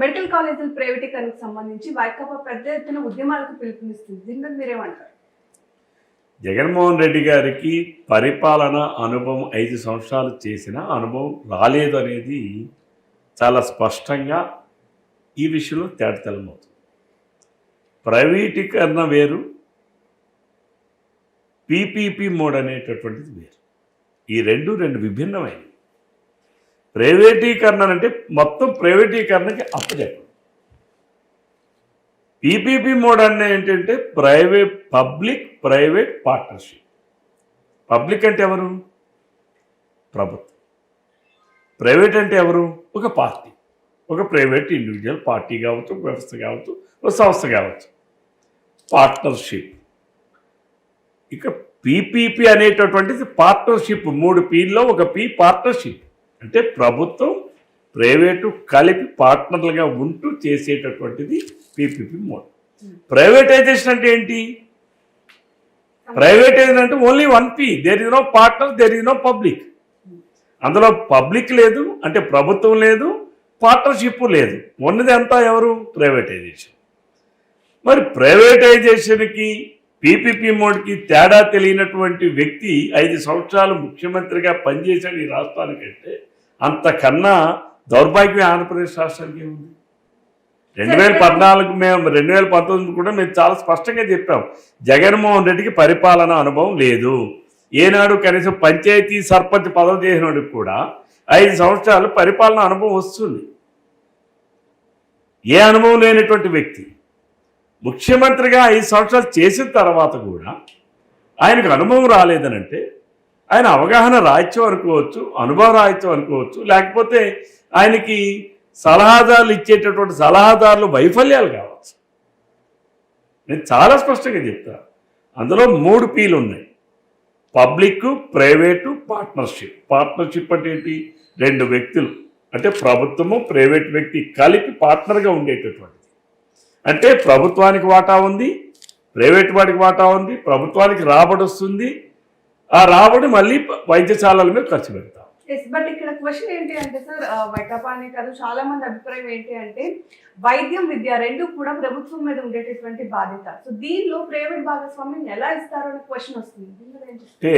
Medical కాలేజీల ప్రైవేటీకరణకు సంబంధించి వైకాపా పెద్ద ఎత్తున ఉద్యమాలకు పిలుపునిస్తుంది. దీని మీద మీరేమంటారు? జగన్మోహన్ రెడ్డి గారికి పరిపాలన అనుభవం ఐదు సంవత్సరాలు చేసిన అనుభవం రాలేదు అనేది చాలా స్పష్టంగా ఈ విషయంలో తేటతెల్లమవుతుంది ప్రైవేటీకరణ వేరు పీపీపీ మోడ్ అనేటటువంటిది వేరు. ఈ రెండు రెండు విభిన్నమైనవి. ప్రైవేటీకరణ అంటే మొత్తం ప్రైవేటీకరణకి అప్పచెప్పడం పీపీపీ మోడ్ అనే ఏంటంటే private public private partnership. Public అంటే ఎవరు? ప్రభుత్వం. ప్రైవేట్ అంటే ఎవరు? ఒక పార్టీ. ఒక ప్రైవేట్ ఇండివిజువల్ పార్టీ కావచ్చు ఒక వ్యవస్థ కావచ్చు ఒక సంస్థ కావచ్చు. పార్ట్నర్షిప్. ఇక పీపీపీ అనేటటువంటిది పార్ట్నర్షిప్. మూడు పీల్లో ఒక పీ పార్ట్నర్షిప్. అంటే ప్రభుత్వం ప్రైవేటు కలిపి పార్ట్నర్లుగా ఉంటూ చేసేటటువంటిది పీపీపీ మోడ్ ప్రైవేటైజేషన్ అంటే ఏంటి? ప్రైవేటైజేషన్ అంటే only one P. There is no partner there is no public అందులో పబ్లిక్ లేదు అంటే ప్రభుత్వం లేదు పార్ట్నర్షిప్ లేదు. ఉన్నది అంతా ఎవరు? ప్రైవేటైజేషన్. మరి ప్రైవేటైజేషన్కి పీపీపీ మోడ్కి తేడా తెలియనటువంటి వ్యక్తి ఐదు సంవత్సరాలు ముఖ్యమంత్రిగా పనిచేశాడు ఈ రాష్ట్రానికంటే అంతకన్నా దౌర్భాగ్యం ఆంధ్రప్రదేశ్ రాష్ట్రానికి ఏముంది? రెండు వేల పద్నాలుగు మేము రెండు వేల పంతొమ్మిది కూడా మేము చాలా స్పష్టంగా చెప్పాం జగన్మోహన్ రెడ్డికి పరిపాలన అనుభవం లేదు. ఏనాడు కనీసం పంచాయతీ సర్పంచ్ పదవి చేసినోడికి కూడా ఐదు సంవత్సరాలు పరిపాలన అనుభవం వస్తుంది. ఏ అనుభవం లేనటువంటి వ్యక్తి ముఖ్యమంత్రిగా ఐదు సంవత్సరాలు చేసిన తర్వాత కూడా ఆయనకు అనుభవం రాలేదనంటే ఆయన అవగాహన రాహిత్యం అనుకోవచ్చు అనుభవం రాహిత్యం అనుకోవచ్చు లేకపోతే ఆయనకి సలహాదారులు ఇచ్చేటటువంటి సలహాదారులు వైఫల్యాలు కావచ్చు. నేను చాలా స్పష్టంగా చెప్తా అందులో మూడు పీలు ఉన్నాయి. Public private partnership. పార్ట్నర్షిప్ అంటే ఏంటి? రెండు వ్యక్తులు. అంటే ప్రభుత్వము ప్రైవేట్ వ్యక్తి కలిపి పార్ట్నర్గా ఉండేటటువంటి అంటే ప్రభుత్వానికి వాటా ఉంది ప్రైవేట్ వాడికి వాటా ఉంది ప్రభుత్వానికి రాబడి వస్తుంది. ఆ రాబడి మళ్ళీ వైద్యశాలల మీద ఖర్చు పెడతాం. ఎస్ బట్ ఇక్కడ క్వశ్చన్ ఏంటి అంటే సార్ అనే కాదు చాలా మంది అభిప్రాయం ఏంటి అంటే వైద్యం విద్య రెండు కూడా ప్రభుత్వం మీద ఉండేటటువంటి బాధ్యత. సో దీనిలో ప్రైవేట్ భాగస్వామ్యం ఎలా ఇస్తారు అనే క్వశ్చన్ వస్తుంది? అంటే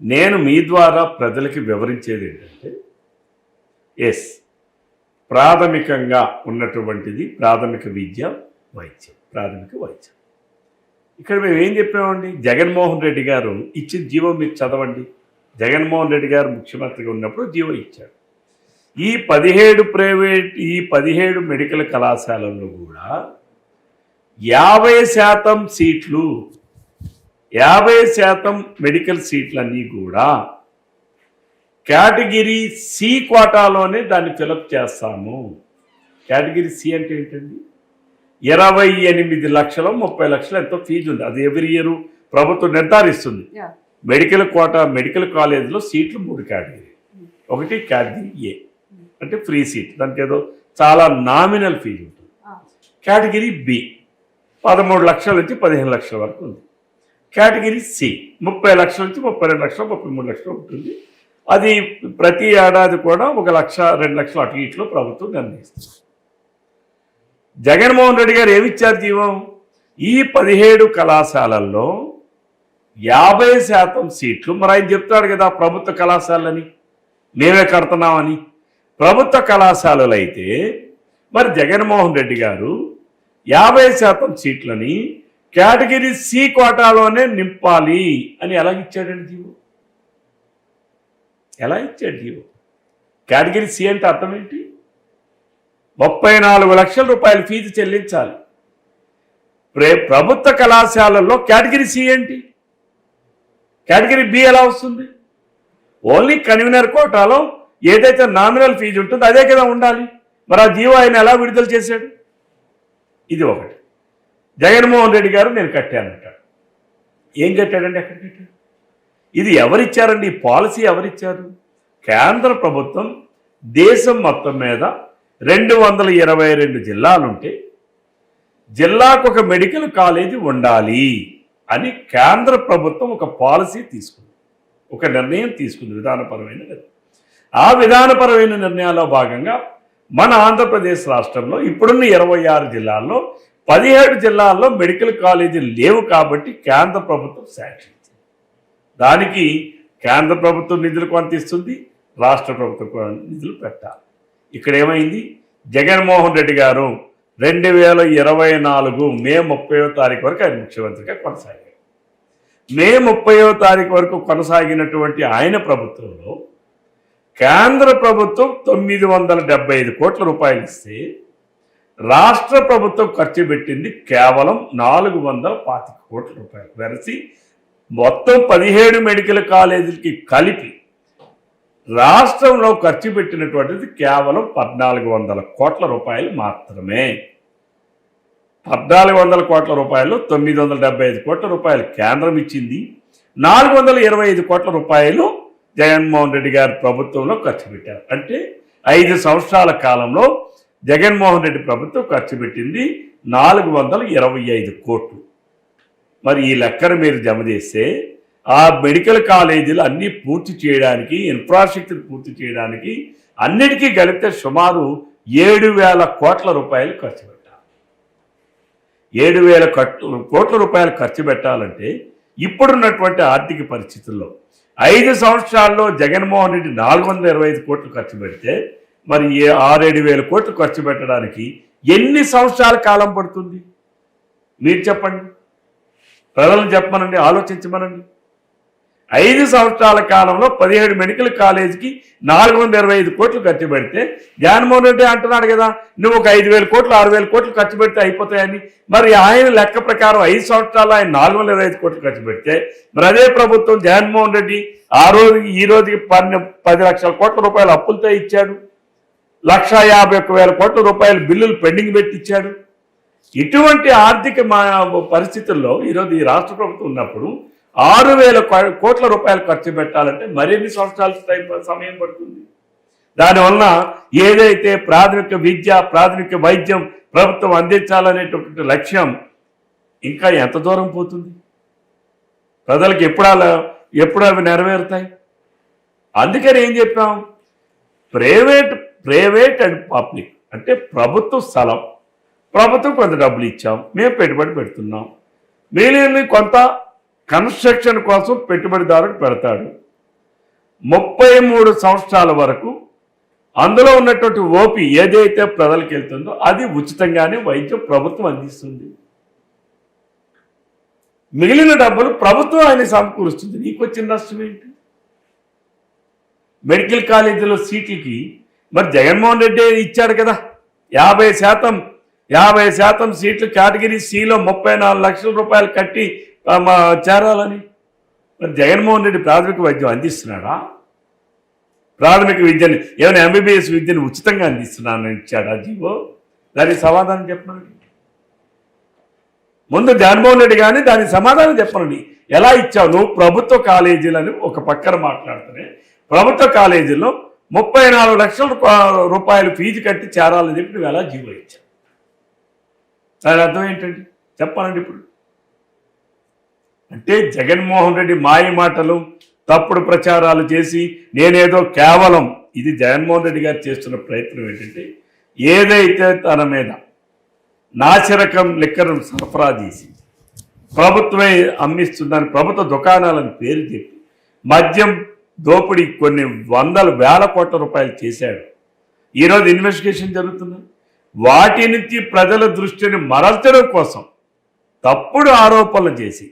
నేను మీ ద్వారా ప్రజలకి వివరించేది ఏంటంటే ఎస్ ప్రాథమికంగా ఉన్నటువంటిది ప్రాథమిక విద్య వైద్యం. ప్రాథమిక వైద్యం. ఇక్కడ మేము ఏం చెప్పామండి? జగన్మోహన్ రెడ్డి గారు ఇచ్చిన జీవం మీరు చదవండి. జగన్మోహన్ రెడ్డి గారు ముఖ్యమంత్రిగా ఉన్నప్పుడు జీవో ఇచ్చాడు ఈ పదిహేడు ప్రైవేట్ ఈ పదిహేడు మెడికల్ కళాశాలల్లో కూడా యాభై శాతం సీట్లు యాభై శాతం మెడికల్ సీట్లన్నీ కూడా కేటగిరీ సి కోటాలోనే దాన్ని ఫిలప్ చేస్తాము. కేటగిరీ సి అంటే ఏంటండి? ఇరవై ఎనిమిది లక్షలు ముప్పై లక్షలు ఎంతో ఫీజు ఉంది. అది ఎవరి ఇయర్ ప్రభుత్వం నిర్ధారిస్తుంది. మెడికల్ కోట మెడికల్ కాలేజ్లో సీట్లు మూడు కేటగిరీ. ఒకటి కేటగిరీ ఏ. అంటే ఫ్రీ సీట్. దానికి ఏదో చాలా నామినల్ ఫీజు ఉంటుంది. Category B. పదమూడు లక్షల నుంచి పదిహేను లక్షల వరకు ఉంది. Category C. ముప్పై లక్షల నుంచి ముప్పై రెండు లక్షలు ముప్పై మూడు లక్షలు ఉంటుంది. అది ప్రతి ఏడాది కూడా ఒక లక్ష రెండు లక్షలు అటు ఇట్లు ప్రభుత్వం నిర్ణయిస్తుంది. జగన్మోహన్ రెడ్డి గారు ఏమిచ్చారు జీవం? ఈ పదిహేడు కళాశాలల్లో యాభై శాతం సీట్లు. మరి ఆయన చెప్తాడు కదా ప్రభుత్వ కళాశాలని మేమే కడుతున్నామని. ప్రభుత్వ కళాశాలలు అయితే మరి జగన్మోహన్ రెడ్డి గారు యాభై శాతం సీట్లని కేటగిరీ సి కోటాలోనే నింపాలి అని ఎలాగిచ్చాడండి జీవో? ఎలా ఇచ్చాడు జీవో? కేటగిరీ సి అంటే అర్థం ఏంటి? ముప్పై నాలుగు లక్షల రూపాయల ఫీజు చెల్లించాలి. ప్రే ప్రభుత్వ కళాశాలల్లో కేటగిరీ సి ఏంటి? కేటగిరీ బి ఎలా వస్తుంది? ఓన్లీ కన్వీనర్ కోటాలో ఏదైతే నామినల్ ఫీజు ఉంటుందో అదే కదా ఉండాలి. మరి ఆ జీవో ఆయన ఎలా విడుదల చేశాడు? ఇది ఒకటి. జగన్మోహన్ రెడ్డి గారు నేను కట్టానంటాడు. ఏం కట్టాడండి ఎక్కడ కట్టాడు? ఇది ఎవరిచ్చారండి? ఈ పాలసీ ఎవరిచ్చారు? కేంద్ర ప్రభుత్వం దేశం మొత్తం మీద రెండు వందల ఇరవై రెండు జిల్లాలుంటే జిల్లాకు ఒక మెడికల్ కాలేజీ ఉండాలి అని కేంద్ర ప్రభుత్వం ఒక పాలసీ తీసుకుంది. ఒక నిర్ణయం తీసుకుంది విధానపరమైన నిర్ణయం. ఆ విధానపరమైన నిర్ణయాల్లో భాగంగా మన ఆంధ్రప్రదేశ్ రాష్ట్రంలో ఇప్పుడున్న ఇరవై ఆరు జిల్లాల్లో పదిహేడు జిల్లాల్లో మెడికల్ కాలేజీలు లేవు కాబట్టి కేంద్ర ప్రభుత్వం శాంక్షన్ దానికి కేంద్ర ప్రభుత్వం నిధులు కొంత ఇస్తుంది రాష్ట్ర ప్రభుత్వం నిధులు పెట్టాలి. ఇక్కడ ఏమైంది? జగన్మోహన్ రెడ్డి గారు రెండు వేల ఇరవై నాలుగు మే ముప్పైవ తారీఖు వరకు ఆయన ముఖ్యమంత్రిగా కొనసాగారు. మే ముప్పయో తారీఖు వరకు కొనసాగినటువంటి ఆయన ప్రభుత్వంలో కేంద్ర ప్రభుత్వం తొమ్మిది వందల డెబ్బై ఐదు కోట్ల రూపాయలు ఇస్తే రాష్ట్ర ప్రభుత్వం ఖర్చు పెట్టింది కేవలం నాలుగు వందల పాతిక కోట్ల రూపాయలు. వెరసి మొత్తం పదిహేడు మెడికల్ కాలేజీలకి కలిపి రాష్ట్రంలో ఖర్చు పెట్టినటువంటిది కేవలం పద్నాలుగు వందల కోట్ల రూపాయలు మాత్రమే. పద్నాలుగు వందల కోట్ల రూపాయలు తొమ్మిది వందల డెబ్బై ఐదు కోట్ల రూపాయలు కేంద్రం ఇచ్చింది. నాలుగు వందల ఇరవై ఐదు కోట్ల రూపాయలు జగన్మోహన్ రెడ్డి గారి ప్రభుత్వంలో ఖర్చు పెట్టారు. అంటే ఐదు సంవత్సరాల కాలంలో జగన్మోహన్ రెడ్డి ప్రభుత్వం ఖర్చు పెట్టింది నాలుగు వందల ఇరవై ఐదు కోట్లు. మరి ఈ లెక్కను మీరు జమ చేస్తే ఆ మెడికల్ కాలేజీలు అన్నీ పూర్తి చేయడానికి ఇన్ఫ్రాస్ట్రక్చర్ పూర్తి చేయడానికి అన్నిటికీ కలిపితే సుమారు ఏడు వేల కోట్ల రూపాయలు ఖర్చు పెట్టాలి. ఏడు వేల కోట్ల రూపాయలు ఖర్చు పెట్టాలంటే ఇప్పుడున్నటువంటి ఆర్థిక పరిస్థితుల్లో ఐదు సంవత్సరాల్లో జగన్మోహన్ రెడ్డి నాలుగు వందల ఇరవై ఐదు కోట్లు ఖర్చు పెడితే మరి ఏ ఆరేడు వేల కోట్లు ఖర్చు పెట్టడానికి ఎన్ని సంవత్సరాల కాలం పడుతుంది? మీరు చెప్పండి. ప్రజలను చెప్పమనండి ఆలోచించమనండి. ఐదు సంవత్సరాల కాలంలో పదిహేడు మెడికల్ కాలేజీకి నాలుగు వందల ఇరవై ఐదు కోట్లు ఖర్చు పెడితే జగన్మోహన్ రెడ్డి అంటున్నాడు కదా నువ్వు ఒక ఐదు వేల కోట్లు ఆరు వేల కోట్లు ఖర్చు పెడితే అయిపోతాయని. మరి ఆయన లెక్క ప్రకారం ఐదు సంవత్సరాలు ఆయన నాలుగు వందల ఇరవై ఐదు కోట్లు ఖర్చు పెడితే మరి అదే ప్రభుత్వం జగన్మోహన్ రెడ్డి ఆ రోజుకి ఈ రోజుకి పన్నె పది లక్షల కోట్ల రూపాయలు అప్పులతో ఇచ్చాడు. లక్ష యాభై ఒక్క వేల కోట్ల రూపాయలు బిల్లులు పెండింగ్ పెట్టి ఇచ్చాడు. ఇటువంటి ఆర్థిక మా పరిస్థితుల్లో ఈరోజు ఈ రాష్ట్ర ప్రభుత్వం ఉన్నప్పుడు ఆరు వేల కోట్ల రూపాయలు ఖర్చు పెట్టాలంటే మరిన్ని సంవత్సరాల టైం సమయం పడుతుంది. దానివల్ల ఏదైతే ప్రాథమిక విద్య ప్రాథమిక వైద్యం ప్రభుత్వం అందించాలనేటటువంటి లక్ష్యం ఇంకా ఎంత దూరం పోతుంది? ప్రజలకు ఎప్పుడు అలా ఎప్పుడు అవి నెరవేరుతాయి? అందుకని ఏం చెప్పాం? ప్రైవేట్ ప్రైవేట్ అండ్ పబ్లిక్ అంటే ప్రభుత్వ స్థలం. ప్రభుత్వం కొంత డబ్బులు ఇచ్చాం మేము పెట్టుబడి పెడుతున్నాం. మిగిలిన కొంత కన్స్ట్రక్షన్ కోసం పెట్టుబడిదారుడు పెడతాడు. ముప్పై మూడు సంవత్సరాల వరకు అందులో ఉన్నటువంటి ఓపి ఏదైతే ప్రజలకు వెళ్తుందో అది ఉచితంగానే వైద్యం ప్రభుత్వం అందిస్తుంది. మిగిలిన డబ్బులు ప్రభుత్వం ఆయన సమకూరుస్తుంది. నీకు వచ్చిన నష్టం ఏంటి? మెడికల్ కాలేజీలో సీట్లకి మరి జగన్మోహన్ రెడ్డి ఇచ్చాడు కదా యాభై శాతం యాభై శాతం సీట్లు కేటగిరీ సిలో ముప్పై నాలుగు లక్షల రూపాయలు కట్టి చేరాలని? మరి జగన్మోహన్ రెడ్డి ప్రాథమిక వైద్యం అందిస్తున్నాడా? ప్రాథమిక విద్యని ఏమైనా ఎంబీబీఎస్ విద్యను ఉచితంగా అందిస్తున్నానని ఇచ్చాడా జీవో? దానికి సమాధానం చెప్పనండి ముందు జగన్మోహన్ రెడ్డి కానీ దానికి సమాధానం చెప్పనండి ఎలా ఇచ్చావు? నువ్వు ప్రభుత్వ కాలేజీలని ఒక పక్కన మాట్లాడుతూనే ప్రభుత్వ కాలేజీలో ముప్పై నాలుగు లక్షల రూపాయలు ఫీజు కట్టి చేరాలని చెప్పి నువ్వు ఎలా జీవో ఇచ్చావు? దాని అర్థం ఏంటండి? చెప్పాలండి ఇప్పుడు. అంటే జగన్మోహన్ రెడ్డి మాయ మాటలు తప్పుడు ప్రచారాలు చేసి నేనేదో కేవలం ఇది జగన్మోహన్ రెడ్డి గారు చేస్తున్న ప్రయత్నం ఏంటంటే ఏదైతే తన మీద నాసిరకం లిక్కర్ను సరఫరా చేసి ప్రభుత్వమే అమ్మిస్తుందని ప్రభుత్వ దుకాణాలను పేరు చెప్పి మద్యం దోపిడీ కొన్ని వందల వేల కోట్ల రూపాయలు చేశాడు. ఈరోజు ఇన్వెస్టిగేషన్ జరుగుతుంది? వాటి నుంచి ప్రజల దృష్టిని మరల్చడం కోసం తప్పుడు ఆరోపణలు చేసి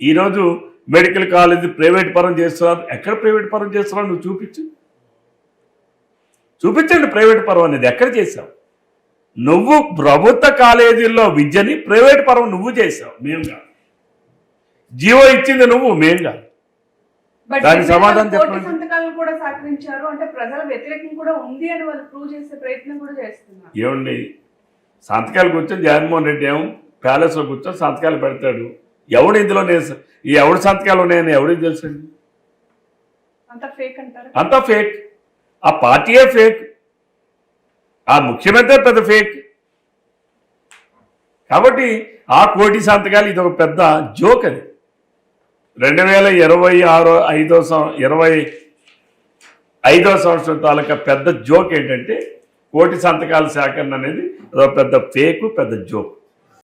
ఈరోజు మెడికల్ కాలేజీ ప్రైవేట్ పరం చేస్తున్నారు. ఎక్కడ ప్రైవేట్ పరం చేస్తున్నారు నువ్వు చూపించు. చూపించండి ప్రైవేట్ పరం అనేది ఎక్కడ చేసావు నువ్వు ప్రభుత్వ కాలేజీల్లో విద్యని ప్రైవేట్ పరం నువ్వు చేసావు మేము కాదు. జీవో ఇచ్చింది నువ్వు మేము కాదు. దానికి సమాధానం చెప్పండి. సంతకాలను కూడా సహకరించారు అంటే ప్రజల వ్యతిరేకం కూడా ఉంది అని వాళ్ళు ప్రూవ్ చేసే ప్రయత్నం కూడా చేస్తున్నారు. ఏమండి? సంతకాలు కూర్చొని జగన్మోహన్ రెడ్డి ఏమో ప్యాలెస్లో కూర్చొని సంతకాలు పెడతాడు. ఎవడు ఇందులో నేను ఈ ఎవడు సంతకాలు ఉన్నాయని ఎవడికి తెలుసండి అంత ఫేక్ అంటారు? అంతా ఫేక్ ఆ పార్టీయే ఫేక్ ఆ ముఖ్యమంత్రి పెద్ద ఫేక్ కాబట్టి ఆ కోటి సంతకాలు ఇది ఒక పెద్ద జోక్ అది. రెండు వేల ఇరవై ఆరో ఐదో సం ఇరవై ఐదో సంవత్సరం తాలూకా పెద్ద జోక్ ఏంటంటే కోటి సంతకాల సేకరణ అనేది అదో పెద్ద ఫేకు పెద్ద జోక్.